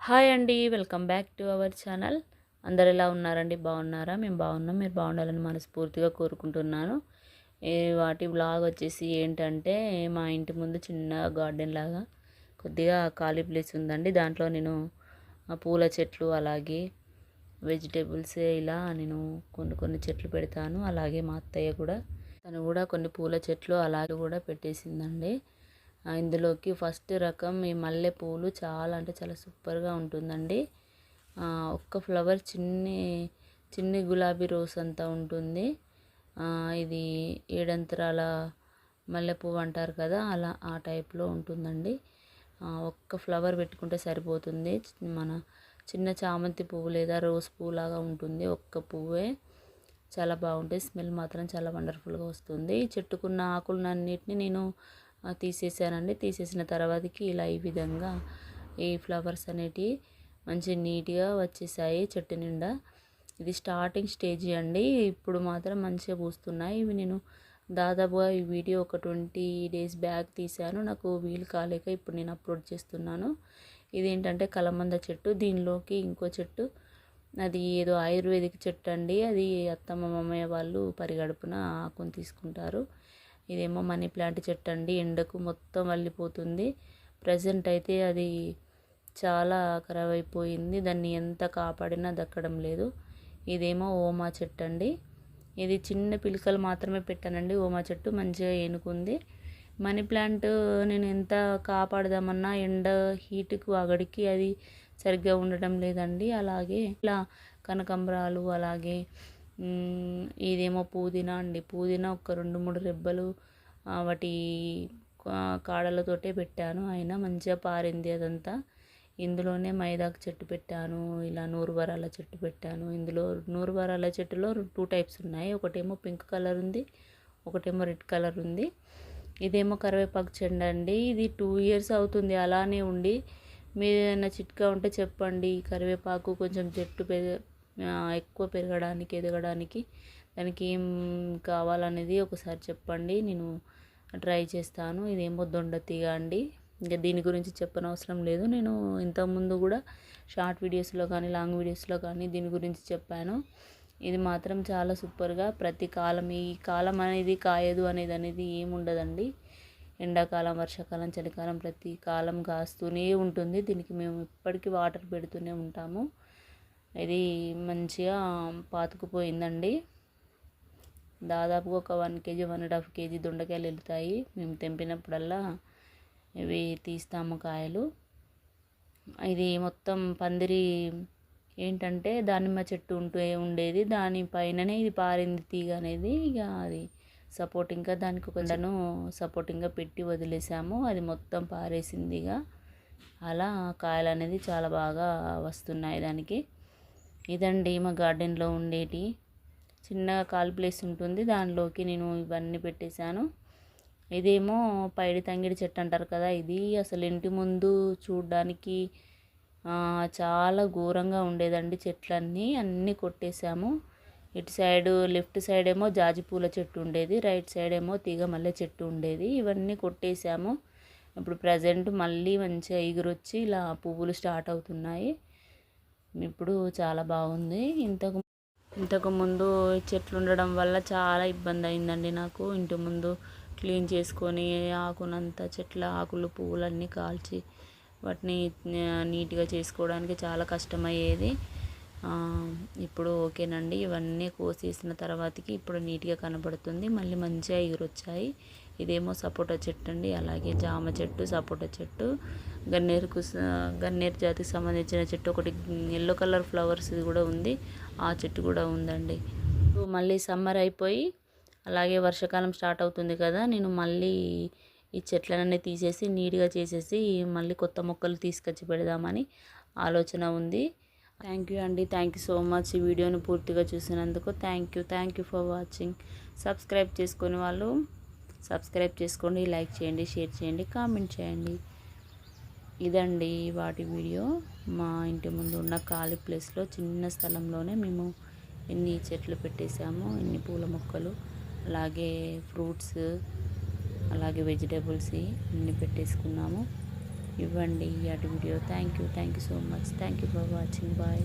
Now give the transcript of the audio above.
Hi అండి welcome back to our channel. అందరు ఎలా ఉన్నారండి? బాగున్నారా? మేము బాగున్నాం. మీరు బాగుండాలని మనస్ఫూర్తిగా కోరుకుంటున్నాను. ఈ వాటి బ్లాగ్ వచ్చేసి ఏంటంటే మా ఇంటి ముందు చిన్న గార్డెన్ లాగా కొద్దిగా ఖాళీ ప్లేస్ ఉందండి. దాంట్లో నేను పూల చెట్లు అలాగే వెజిటేబుల్స్ ఇలా నేను కొన్ని కొన్ని చెట్లు పెడతాను. అలాగే మా అత్తయ్య కూడా తను కూడా కొన్ని పూల చెట్లు అలాగే కూడా పెట్టేసిందండి. ఇందులోకి ఫస్ట్ రకం ఈ మల్లెపూలు చాలా అంటే చాలా సూపర్గా ఉంటుందండి. ఒక్క ఫ్లవర్ చిన్ని చిన్ని గులాబీ రోస్ అంతా ఉంటుంది. ఇది ఏడంతరాల మల్లెపువ్వు అంటారు కదా అలా ఆ టైప్లో ఉంటుందండి. ఒక్క ఫ్లవర్ పెట్టుకుంటే సరిపోతుంది. మన చిన్న చామంతి పువ్వు లేదా రోజ్ పువ్వు లాగా ఉంటుంది ఒక్క పువ్వే. చాలా బాగుంటుంది స్మెల్ మాత్రం చాలా వండర్ఫుల్గా వస్తుంది. చెట్టుకున్న ఆకులన్నిటిని నేను తీసేసానండి. తీసేసిన తర్వాతకి ఇలా ఈ విధంగా ఈ ఫ్లవర్స్ అనేటివి మంచి నీట్గా వచ్చేసాయి చెట్టు నిండా. ఇది స్టార్టింగ్ స్టేజ్ అండి. ఇప్పుడు మాత్రం మంచిగా పూస్తున్నాయి. ఇవి నేను దాదాపుగా ఈ వీడియో ఒక ట్వంటీ డేస్ బ్యాక్ తీశాను. నాకు వీలు కాలేక ఇప్పుడు నేను అప్లోడ్ చేస్తున్నాను. ఇదేంటంటే కలమంద చెట్టు. దీనిలోకి ఇంకో చెట్టు. అది ఏదో ఆయుర్వేదిక్ చెట్టు అండి అది అత్తమ్మ మామయ్య వాళ్ళు పరిగడుపున ఆకుని తీసుకుంటారు. ఇదేమో మనీ ప్లాంట్ చెట్టు అండి. ఎండకు మొత్తం వల్లిపోతుంది ప్రజెంట్ అయితే అది చాలా ఖరాబ్ అయిపోయింది దాన్ని ఎంత కాపాడినా దక్కడం లేదు. ఇదేమో ఓమా చెట్టు అండి. ఇది చిన్న పిలకలు మాత్రమే పెట్టానండి. ఓమా చెట్టు మంచిగా ఏనుకుంది. మనీ ప్లాంట్ నేను ఎంత కాపాడదామన్నా ఎండ హీటుకు అగడికి అది సరిగ్గా ఉండటం లేదండి. అలాగే ఇలా కనకంబరాలు అలాగే ఇదేమో పుదీనా అండి. పుదీనా ఒక రెండు మూడు రెబ్బలు వాటి కాడలతోటే పెట్టాను. అయినా మంచిగా పారింది అదంతా. ఇందులోనే మైదాకు చెట్టు పెట్టాను ఇలా నూరువరాల చెట్టు పెట్టాను. ఇందులో నూరువరాల చెట్టులో టూ టైప్స్ ఉన్నాయి. ఒకటేమో పింక్ కలర్ ఉంది ఒకటేమో రెడ్ కలర్ ఉంది. ఇదేమో కరివేపాకు చెండు అండి. ఇది టూ ఇయర్స్ అవుతుంది అలానే ఉండి. మీరు ఏదైనా చిట్కా ఉంటే చెప్పండి. కరివేపాకు కొంచెం చెట్టు పె ఎక్కువ పెరగడానికి ఎదగడానికి దానికి ఏం కావాలనేది ఒకసారి చెప్పండి. నేను ట్రై చేస్తాను. ఇదేమో దొండ తీగ అండి. ఇంకా దీని గురించి చెప్పనవసరం లేదు. నేను ఇంతకుముందు కూడా షార్ట్ వీడియోస్లో కానీ లాంగ్ వీడియోస్లో కానీ దీని గురించి చెప్పాను. ఇది మాత్రం చాలా సూపర్గా ప్రతి కాలం ఈ కాలం అనేది కాయదు అనేది అనేది ఏముండదండి ఎండాకాలం వర్షాకాలం చలికాలం ప్రతి కాలం కాస్తూనే ఉంటుంది. దీనికి మేము ఇప్పటికీ వాటర్ పెడుతూనే ఉంటాము. ఇది మంచిగా పాతుకుపోయిందండి. దాదాపుగా ఒక one KG one and half KG దొండకాయలు వెళ్తాయి. మేము తెంపినప్పుడల్లా ఇవి తీస్తాము కాయలు. ఇది మొత్తం పందిరి ఏంటంటే దానిమ్మ చెట్టు ఉంటూ ఉండేది. దాని పైననే ఇది పారింది తీగ అనేది. ఇక అది సపోర్టింగ్గా దానికి ఒక సపోర్టింగ్గా పెట్టి వదిలేసాము. అది మొత్తం పారేసింది ఇక. అలా కాయలు అనేది చాలా బాగా వస్తున్నాయి దానికి. ఇదండి మా గార్డెన్లో ఉండేటి. చిన్నగా కాల్ ప్లేస్ ఉంటుంది. దానిలోకి నేను ఇవన్నీ పెట్టేశాను. ఇదేమో పైడి తంగిడి చెట్టు అంటారు కదా ఇది అసలు ఇంటి ముందు చూడడానికి చాలా ఘోరంగా ఉండేదండి చెట్లన్నీ. అన్నీ కొట్టేశాము. ఇటు సైడ్ లెఫ్ట్ సైడ్ ఏమో జాజి పూల చెట్టు ఉండేది. రైట్ సైడ్ ఏమో తీగ మల్లె చెట్టు ఉండేది. ఇవన్నీ కొట్టేశాము. ఇప్పుడు ప్రజెంట్ మళ్ళీ మంచిగా ఎగురొచ్చి ఇలా పువ్వులు స్టార్ట్ అవుతున్నాయి. ఇప్పుడు చాలా బాగుంది. ఇంతకు ఇంతకు ముందు చెట్లు ఉండడం వల్ల చాలా ఇబ్బంది అయిందండి నాకు. ఇంటి ముందు క్లీన్ చేసుకొని ఆకునంతా చెట్ల ఆకులు పువ్వులన్నీ కాల్చి వాటిని నీట్గా చేసుకోవడానికి చాలా కష్టమయ్యేది. ఇప్పుడు ఓకేనండి. ఇవన్నీ కోసేసిన తర్వాతకి ఇప్పుడు నీట్గా కనబడుతుంది. మళ్ళీ మంచిగా ఎగురొచ్చాయి. ఇదేమో సపోటా చెట్టు అండి అలాగే జామ చెట్టు సపోటా చెట్టు గన్నేరుకు గన్నేరు జాతికి సంబంధించిన చెట్టు ఒకటి ఎల్లో కలర్ ఫ్లవర్స్ కూడా ఉంది. ఆ చెట్టు కూడా ఉందండి. మళ్ళీ సమ్మర్ అయిపోయి అలాగే వర్షాకాలం స్టార్ట్ అవుతుంది కదా నేను మళ్ళీ ఈ చెట్లన్నీ తీసేసి నీట్గా చేసేసి మళ్ళీ కొత్త మొక్కలు తీసుకొచ్చి పెడదామని ఆలోచన ఉంది. థ్యాంక్ యూ అండి థ్యాంక్ యూ సో మచ్ ఈ వీడియోని పూర్తిగా చూసినందుకు thank you thank you for watching subscribe చేసుకునే వాళ్ళు సబ్స్క్రైబ్ చేసుకోండి లైక్ చేయండి షేర్ చేయండి కామెంట్ చేయండి. ఇదండి వాటి వీడియో. మా ఇంటి ముందు ఉన్న ఖాళీ ప్లేస్లో చిన్న స్థలంలోనే మేము ఎన్ని చెట్లు పెట్టేసాము ఎన్ని పూల మొక్కలు అలాగే ఫ్రూట్స్ అలాగే వెజిటేబుల్స్ అన్నీ పెట్టేసుకున్నాము. ఇవ్వండి అటు video. Thank you thank you so much thank you for watching bye